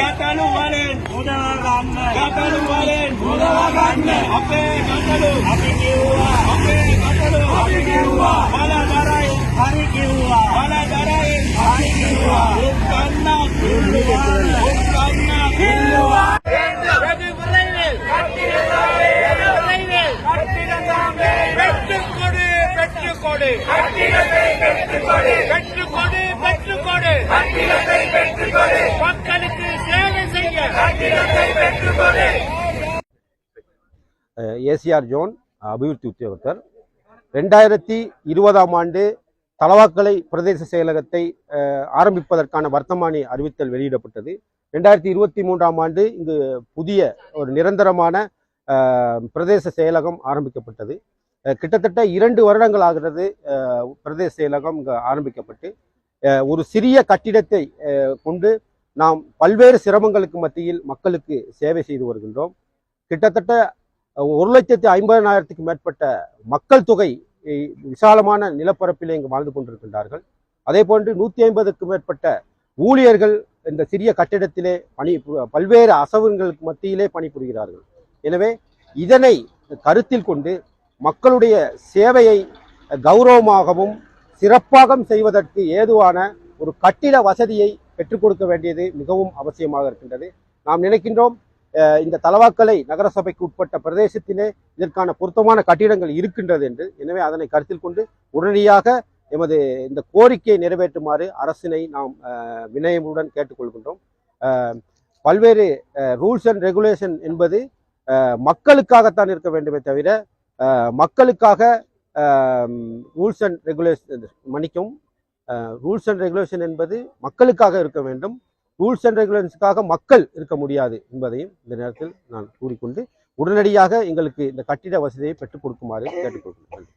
గతలు వలెన్ గతలు వలెన్ అప్పే గతలు అప్పే గతలు అప్పే మన ధర మన ధర కన్నా కన్నా పెట్టుకోడు పెట్టుకోడు மக்களுக்கு சேவை செய்ய. ஏசிஆர் ஜோன் அபிவிருத்தி உத்தியோகத்தர். ரெண்டாயிரத்தி இருபதாம் ஆண்டு தலவாக்கலை பிரதேச செயலகத்தை ஆரம்பிப்பதற்கான வர்த்தமானி அறிவித்தல் வெளியிடப்பட்டது. ரெண்டாயிரத்தி இருபத்தி மூன்றாம் ஆண்டு இங்கு புதிய ஒரு நிரந்தரமான பிரதேச செயலகம் ஆரம்பிக்கப்பட்டது. கிட்டத்தட்ட இரண்டு வருடங்கள் ஆகிறது பிரதேச செயலகம் இங்கே ஆரம்பிக்கப்பட்டு ஒரு சிறிய கட்டிடத்தை கொண்டு நாம் பல்வேறு சிரமங்களுக்கு மத்தியில் மக்களுக்கு சேவை செய்து வருகின்றோம். கிட்டத்தட்ட ஒரு லட்சத்தி ஐம்பதனாயிரத்துக்கு மேற்பட்ட மக்கள் தொகை விசாலமான நிலப்பரப்பிலே இங்கு வாழ்ந்து கொண்டிருக்கின்றார்கள். அதே போன்று நூற்றி ஐம்பதுக்கு மேற்பட்ட ஊழியர்கள் இந்த சிறிய கட்டிடத்திலே பணி பல்வேறு அசவுகளுக்கு மத்தியிலே பணிபுரிகிறார்கள். எனவே இதனை கருத்தில் கொண்டு மக்களுடைய சேவையை கௌரவமாகவும் சிறப்பாக செய்வதற்கு ஏதுவான ஒரு கட்டிட வசதியை பெற்றுக் கொடுக்க வேண்டியது மிகவும் அவசியமாக இருக்கின்றது. நாம் நினைக்கின்றோம் இந்த தலவாக்கலை நகரசபைக்கு உட்பட்ட பிரதேசத்திலே இதற்கான பொருத்தமான கட்டிடங்கள் இருக்கின்றது என்று. எனவே அதனை கருத்தில் கொண்டு உடனடியாக எமது இந்த கோரிக்கையை நிறைவேற்றுமாறு அரசினை நாம் வினயமுடன் கேட்டுக்கொள்கின்றோம். பல்வேறு ரூல்ஸ் அண்ட் ரெகுலேஷன் என்பது மக்களுக்காகத்தான் இருக்க வேண்டுமே தவிர மக்களுக்காக ரூல்ஸ் அண்ட் ரெகுலேஷன் மன்னிக்கும் ரூல்ஸ் அண்ட் ரெகுலேஷன் என்பது மக்களுக்காக இருக்க வேண்டும். ரூல்ஸ் அண்ட் ரெகுலேஷன்ஸுக்காக மக்கள் இருக்க முடியாது என்பதையும் இந்த நேரத்தில் நான் கூறிக்கொண்டு உடனடியாக எங்களுக்கு இந்த கட்டிட வசதியை பெற்றுக் கொடுக்குமாறு கேட்டுக்கொள்கிறேன்.